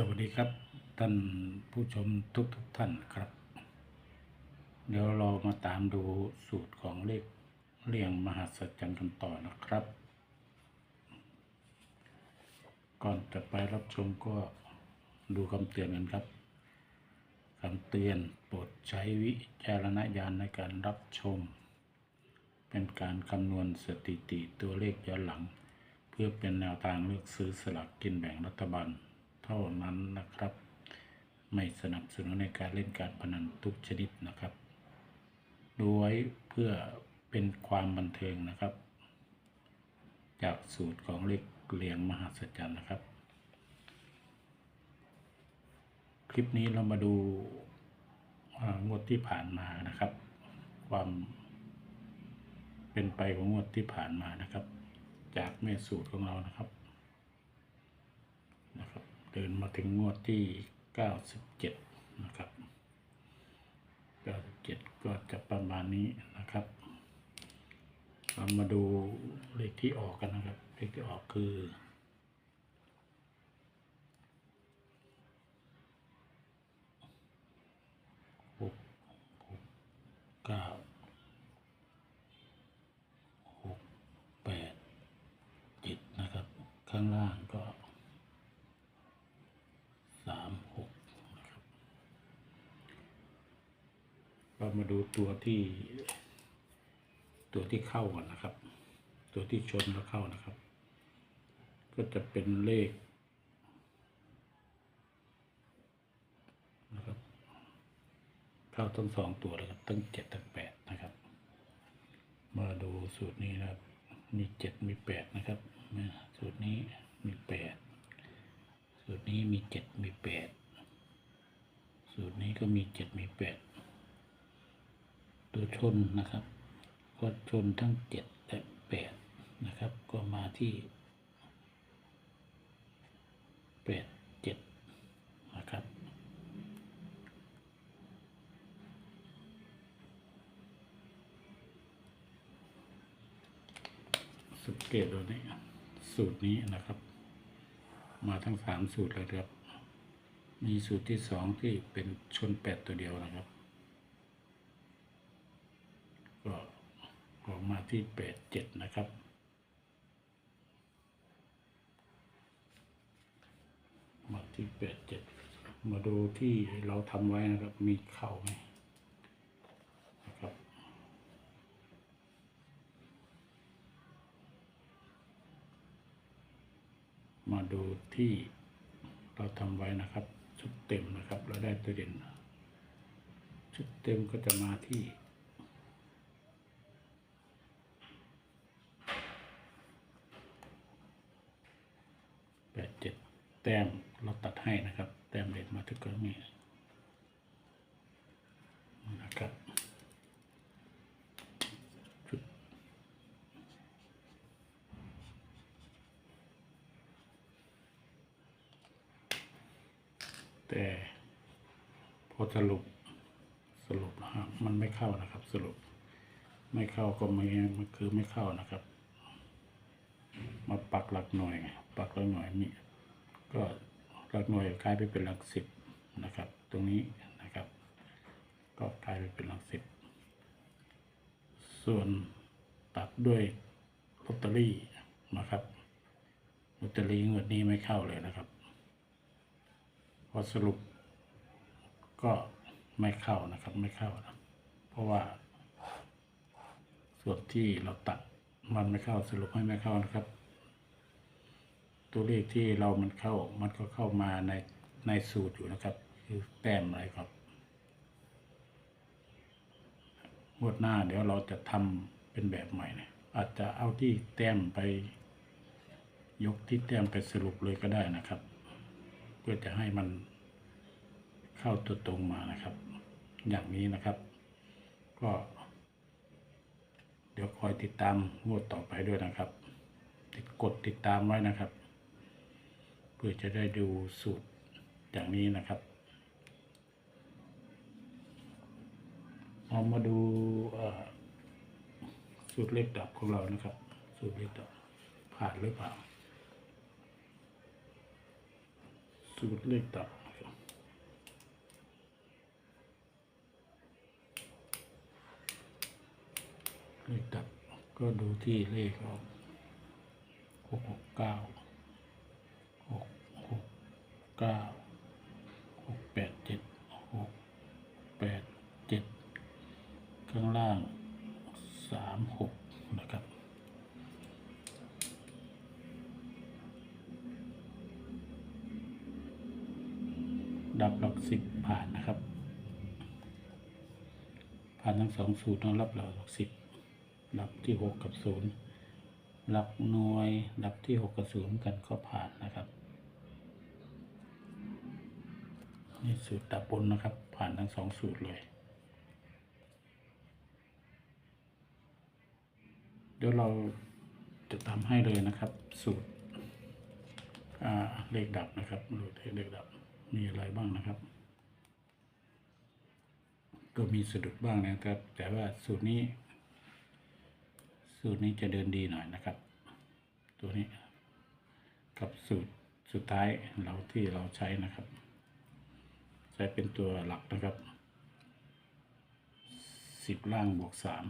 สวัสดีครับท่านผู้ชมทุกทุกๆท่านครับ เดี๋ยวเรามาตามดูสูตรของเลขเรียงมหัศจรรย์กันต่อนะครับ ก่อนจะไปรับชมก็ดูคำเตือนกันครับคำเตือนโปรดใช้วิจารณญาณในการรับชม เป็นการคำนวณสถิติตัวเลขย้อนหลัง เพื่อเป็นแนวทางเลือกซื้อสลากกินแบ่งรัฐบาล เท่านั้นนะครับ ไม่สนับสนุนในการเล่นการพนันทุกชนิดนะครับ ดูไว้เพื่อเป็นความบันเทิงนะครับ จากสูตรของเลขเรียงมหัศจรรย์นะครับ คลิปนี้เรามาดูงวดที่ผ่านมานะครับ ความเป็นไปของงวดที่ผ่านมานะครับ จากแม่สูตรของเรานะครับนะครับ เดินมาถึงงวดที่ 97 นะครับ 97 ก็จะประมาณนี้นะครับเรามาดูเลขที่ออกกันนะครับ เลขที่ออกคือหกหกเก้าหกแปดเจ็ดนะครับ ข้างล่างก็สามหกนะครับ เรา มาดูตัวที่ตัวที่เข้าก่อนนะครับ ตัวที่ชนแล้วเข้านะครับ ก็จะเป็นเลขนะครับเข้าทั้งสองตัวเลยครับทั้งเจ็ดทั้งแปดนะครับ มาดูสูตรนี้นะครับ มีเจ็ดมีแปดนะครับสูตรนี้มีแปดสูตรนี้มีเจ็ดมีแปดสูตรนี้ก็มีเจ็ดมีแปด ตัวชนนะครับก็ชนทั้งเจ็ดและแปดนะครับ ก็มาที่แปดเจ็ดนะครับสังเกตดูนี่สูตรนี้นะครับ มาทั้งสามสูตรเลยครับ มีสูตรที่สองที่เป็นชนแปดตัวเดียวนะครับ ก็ ออกมาที่แปดเจ็ดนะครับ มาที่แปดเจ็ดมาดูที่เราทำไว้นะครับ มีเข้าไหมนะครับมาดูที่เราทำไว้นะครับ ชุดเต็มนะครับ เราได้ตัวเด่นชุดเต็มก็จะมาที่ แปดเจ็ดแต้มเราตัดให้นะครับ แต้มเด่นมาทุกครั้งนี้นะครับแต่พอสรุปสรุปนะฮะมันไม่เข้านะครับ สรุป ไม่เข้าก็ไม่มันคือไม่เข้านะครับ มาปักหลักหน่วยปักหลักหน่วยนี่ ก็หลักหน่วยกลายไปเป็นหลักสิบนะครับ ตรงนี้นะครับ ก็กลายไปเป็นหลักสิบ ส่วนตัดด้วยลอตเตอรี่นะครับลอตเตอรี่งวดนี้ไม่เข้าเลยนะครับพอสรุปก็ไม่เข้านะครับไม่เข้านะเพราะว่า ส่วนที่เราตัดมันไม่เข้าสรุปให้ไม่เข้านะครับ ตัวเลขที่เรามันเข้ามันก็เข้ามาในในสูตรอยู่นะครับ คือแต้มอะไรครับงวดหน้าเดี๋ยวเราจะทำเป็นแบบใหม่นะอาจจะเอาที่แต้มไป ยกที่แต้มไปสรุปเลยก็ได้นะครับ เพื่อจะให้มันเข้าตัวตรงมานะครับ อย่างนี้นะครับ ก็ เดี๋ยวคอยติดตามงวดต่อไปด้วยนะครับ ติดกดติดตามไว้นะครับ เพื่อจะได้ดูสูตรอย่างนี้นะครับเอามาดูสูตรเลขดับของเรานะครับ สูตรเลขดับผ่านหรือเปล่า สูตรเลขดับเลขดับก็ดูที่เลขออกหกหกเก้า เก้าหกแปดเจ็ดหกแปดเจ็ดข้างล่างสามหกนะครับดับหลักสิบผ่านนะครับ ผ่านทั้งสองสูตรต้องรับหลักสิบดับที่หกกับศูนย์หลักหน่วยดับที่หกกับศูนย์กันก็ผ่านนะครับ นี่สูตรดับบนนะครับ ผ่านทั้งสองสูตรเลย เดี๋ยวเราจะทำให้เลยนะครับ สูตรเลขดับนะครับดูทเลขดับมีอะไรบ้างนะครับ ก็มีสะดุดบ้างนะครับ แต่ว่าสูตรนี้ สูตรนี้จะเดินดีหน่อยนะครับ ตัวนี้กับสูตรสุดท้ายเราที่เราใช้นะครับ ช้เป็นตัวหลักนะครับสิบล่างบวกสาม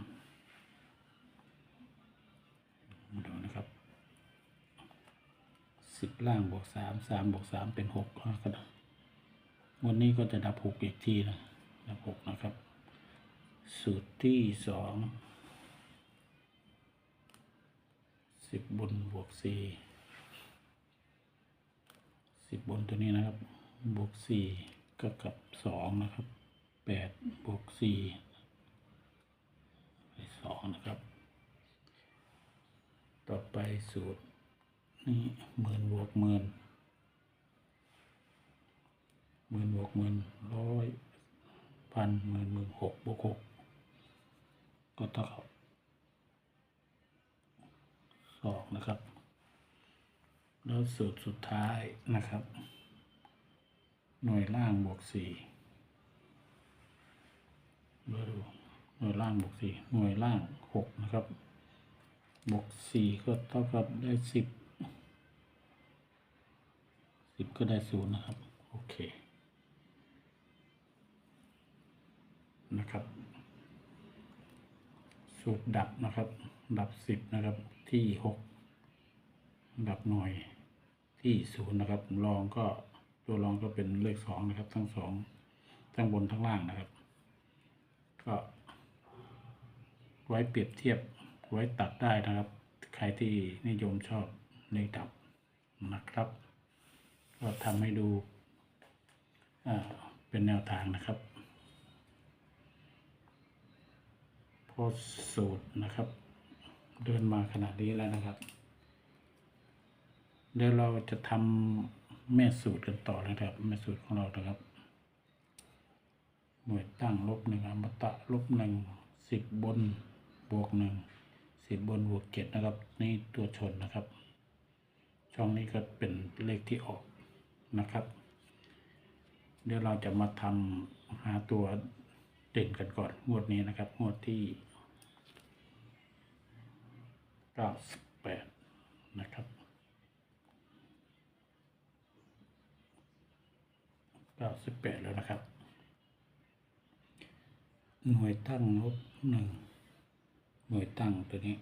มาดูนะครับสิบล่างบวกสามสามบวกสามเป็นหกก็ได้วันนี้ก็จะดับหกอีกทีนะดับหกนะครับ สูตรที่สองสิบบนบวกสี่สิบบนตัวนี้นะครับบวกสี่ ก็กับสองนะครับแปดบวกสี่สองนะครับ ต่อไปสูตร นี่หมื่นบวกหมื่นหมื่นบวกหมื่นร้อยพันหมื่นหมื่นหกบวกหกก็เท่ากับสองนะครับ แล้วสูตรสุดท้ายนะครับ หน่วยล่างบวกสี่มาดูหน่วยล่างบวกสี่หน่วยล่างหกนะครับ บวกสี่ก็เท่ากับได้สิบสิบก็ได้ศูนย์นะครับ โอเค นะครับ สูตรดับนะครับ ดับสิบนะครับ ที่หกดับหน่วยที่ศูนย์นะครับรองก็ ตัวรองก็เป็นเลขสองนะครับ ทั้งสองทั้งบนทั้งล่างนะครับ ก็ไว้เปรียบเทียบไว้ตัดได้นะครับ ใครที่นิยมชอบเลขดับนะครับ ก็ทำให้ดูเป็นแนวทางนะครับพอสูตรนะครับ เดินมาขนาดนี้แล้วนะครับ เดี๋ยวเราจะทำ แม่สูตรกันต่อนะครับ แม่สูตรของเรานะครับ หน่วยตั้งลบหนึ่งอมตะลบหนึ่งสิบบนบวกหนึ่งสิบบนบวกเจ็ดนะครับ นี่ตัวชนนะครับ ช่องนี้ก็เป็นเลขที่ออกนะครับ เดี๋ยวเราจะมาทำหาตัวเด่นกันก่อนงวดนี้นะครับ งวดที่เก้าสิบแปดนะครับ เก้าสิบแปดแล้วนะครับ หน่วยตั้งลบหนึ่งหน่วยตั้งตัวนี้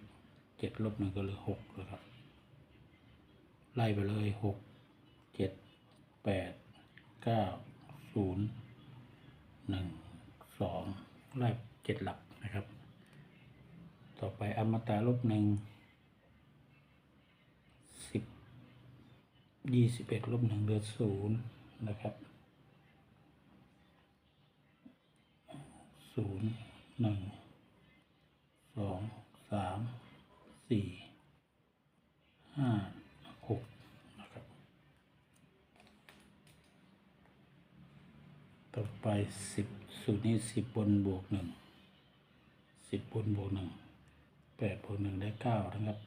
เจ็ดลบหนึ่งก็เหลือหกนะครับ ไล่ไปเลยหกเจ็ดแปดเก้าศูนย์หนึ่งสองไล่เจ็ดหลักนะครับ ต่อไปอมตะลบหนึ่งสิบยี่สิบเอ็ดลบหนึ่งเหลือศูนย์นะครับ ศูนย์หนึ่งสองสามสี่ห้าหกนะครับ ต่อไปสิบสูตรนี้สิบบนบวกหนึ่งสิบบนบวกหนึ่งแปดบวกหนึ่งได้เก้านะครับ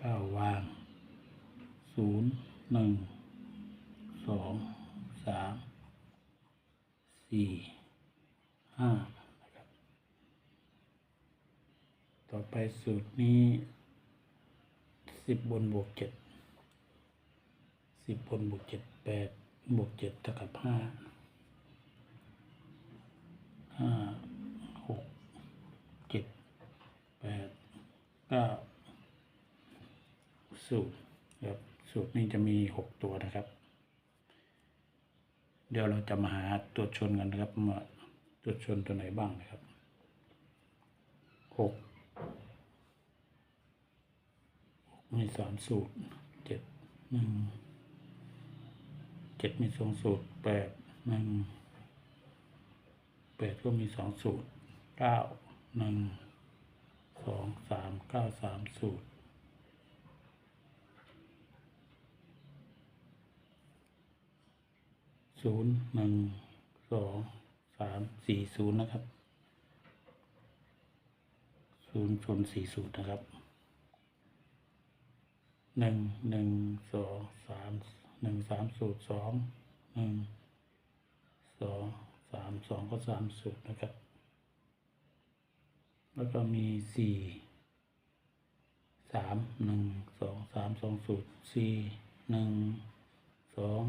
เก้าวางศูนย์หนึ่งสองสามสี่ ห้านะครับต่อไปสูตรนี้สิบบนบวกเจ็ดสิบบนบวกเจ็ดแปดบวกเจ็ดเท่ากับห้าห้าหกเจ็ดแปดเก้าสูตรครับสูตรนี้จะมีหกตัวนะครับ เดี๋ยวเราจะมาหาตัวชนกันนะครับ ว่าตัวชนตัวไหนบ้างนะครับหกมีสามสูตรเจ็ดหนึ่งเจ็ดมีสองสูตรแปดหนึ่งแปดก็มีสองสูตรเก้าหนึ่งสองสามเก้าสามสูตรศูนย์หนึ่งสอง สามสี่ศูนย์นะครับศูนย์ชนสี่ศูนย์นะครับหนึ่งหนึ่งสองสามหนึ่งสามสูตรสองหนึ่งสองสามสองก็สามสูตรนะครับ แล้วก็มีสี่สามหนึ่งสองสามสองสูตรสี่หนึ่งสอง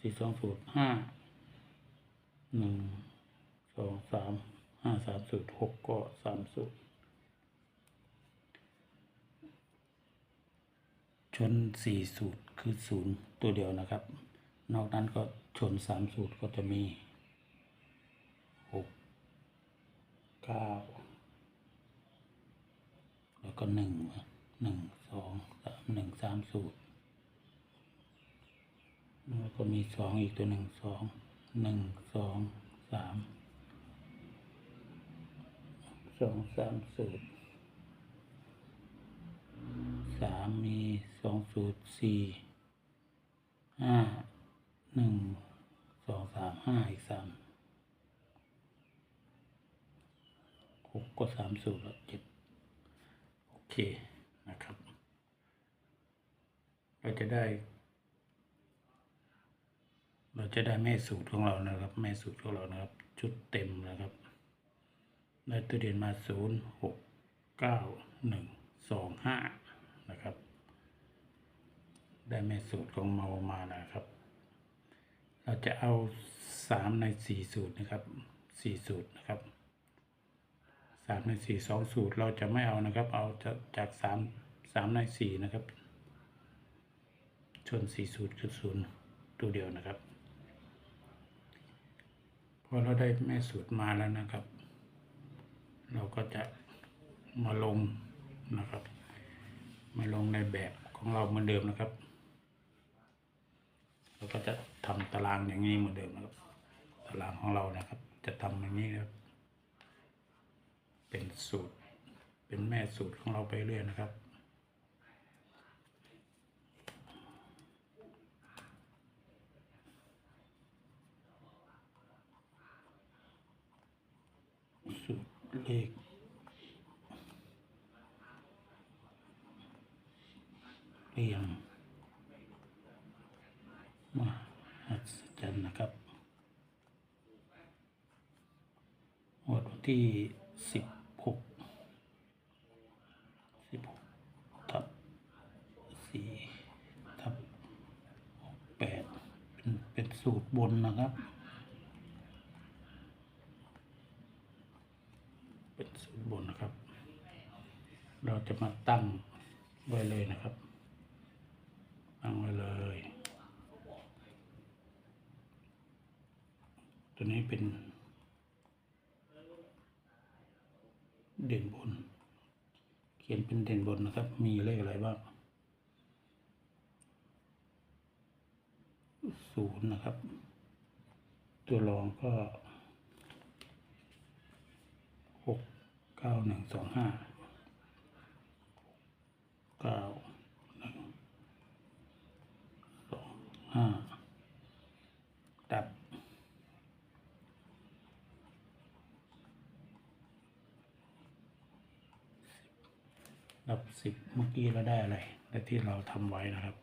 สี่สองสูตรห้าหนึ่ง สองสามห้าสามสูตรหกก็สามสูตร ชนสี่สูตรคือศูนย์ตัวเดียวนะครับ นอกนั้นก็ชนสามสูตรก็จะมีหกเก้าแล้วก็หนึ่งหนึ่งสองสามหนึ่งสามสูตรแล้วก็มีสองอีกตัวหนึ่งสองหนึ่งสองสาม สองสามสูตรสามมีสองสูตรสี่ห้าหนึ่งสองสามห้าอีกสามหกก็สามสูตรแล้วเจ็ดโอเคนะครับ เราจะได้ เราจะได้แม่สูตรของเรานะครับ แม่สูตรของเรานะครับ ชุดเต็มนะครับ ได้ตัวเด่นมาศูนย์หกเก้าหนึ่งสองห้านะครับ ได้แม่สูตรของเมามานะครับ เราจะเอาสามในสี่สูตรนะครับสี่สูตรนะครับสามในสี่สองสูตรเราจะไม่เอานะครับ เอาจะจากสามสามในสี่นะครับ ชนสี่สูตรคือศูนย์ตัวเดียวนะครับ พอเราได้แม่สูตรมาแล้วนะครับ เราก็จะมาลงนะครับ มาลงในแบบของเราเหมือนเดิมนะครับ เราก็จะทำตารางอย่างนี้เหมือนเดิมนะครับ ตารางของเรานะครับ จะทำอย่างนี้ครับ เป็นสูตร เป็นแม่สูตรของเราไปเรื่อยนะครับ สู ตรเลขเรียงมหัศจรรย์นะครับงวดวันที่สิบหกสิบหกทับสี่ทับหกแปดเป็นเป็นสูตรบนนะครับ เป็นสูตรบนนะครับ เราจะมา ตั้งไว้เลยนะครับ ตั้งไว้เลย ตัวนี้เป็น เด่นบน เขียนเป็นเด่นบนนะครับ มีเลขอะไรบ้างศูนย์นะครับ ตัวรองก็หกเก้าหนึ่งสองห้า ก้าสองห้าดับดับสิบเมื่อกี้เราได้อะไรแต่ที่เราทำไว้นะครับ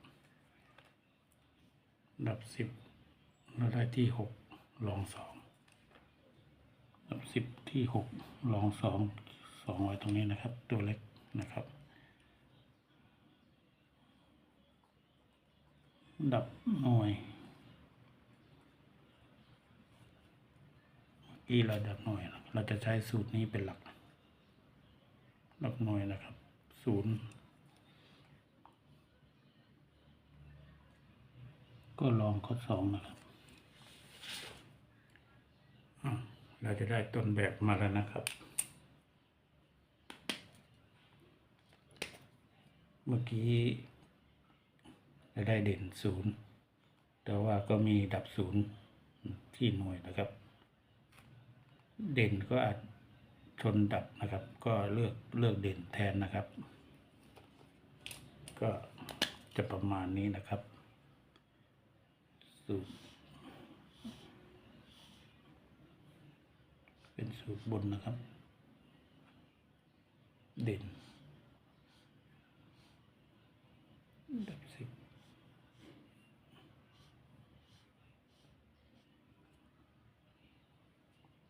ดับสิบเราได้ที่หกลองสองดับสิบที่หกลองสองสองไว้ตรงนี้นะครับ ตัวเล็กนะครับ ดับหน่วยอกี้เราดับหน่วย เราจะใช้สูตรนี้เป็นหลัก ดับหน่วยนะครับศูนย์ก็ลองข้อสองนะครับเราจะได้ต้นแบบมาแล้วนะครับ เมื่อกี้ เราได้เด่นศูนย์แต่ว่าก็มีดับศูนย์ที่หน่วยนะครับ เด่นก็อาจชนดับนะครับ ก็เลือกเลือกเด่นแทนนะครับ ก็จะประมาณนี้นะครับสูตรเป็นสูตรบนนะครับ เด่น ดับสิบ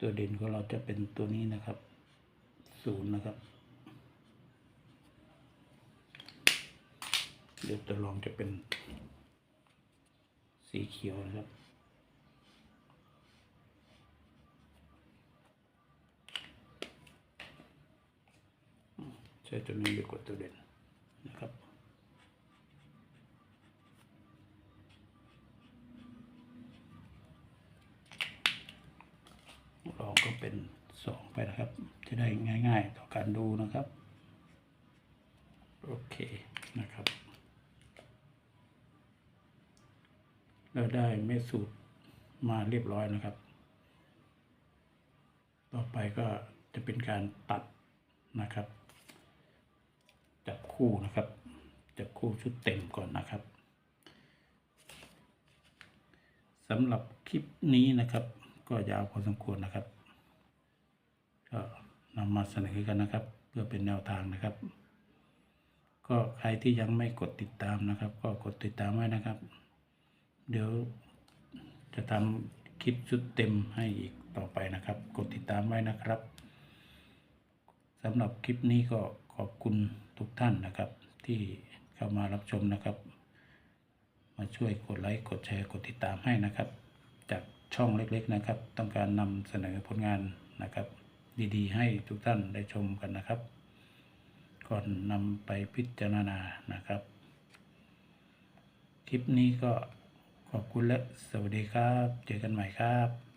ตัวเด่นของเราจะเป็นตัวนี้นะครับศูนย์นะครับ เดี๋ยวตัวรองจะเป็น สีเขียวนะครับใช้ตัวนี้ไปกดตัวเด่นนะครับ เราก็เป็นสอง ไปนะครับ จะได้ง่าย ๆ ต่อการดูนะครับ โอเคนะครับเราได้เมดสูตรมาเรียบร้อยนะครับ ต่อไปก็จะเป็นการตัดนะครับ จับคู่นะครับ จับคู่ชุดเต็มก่อนนะครับสำหรับคลิปนี้นะครับ ก็ยาวพอสมควรนะครับ ก็นำมาเสนอกันนะครับ เพื่อเป็นแนวทางนะครับ ก็ใครที่ยังไม่กดติดตามนะครับ ก็กดติดตามไว้นะครับ เดี๋ยวจะทำคลิปชุดเต็มให้อีกต่อไปนะครับ กดติดตามไว้นะครับสำหรับคลิปนี้ก็ขอบคุณทุกท่านนะครับ ที่เข้ามารับชมนะครับ มาช่วยกดไลค์กดแชร์กดติดตามให้นะครับ จากช่องเล็กๆนะครับ ต้องการนำเสนอผลงานนะครับ ดีๆ ให้ทุกท่านได้ชมกันนะครับ ก่อนนำไปพิจารณานะครับ คลิปนี้ก็ขอบคุณและสวัสดีครับ เจอกันใหม่ครับ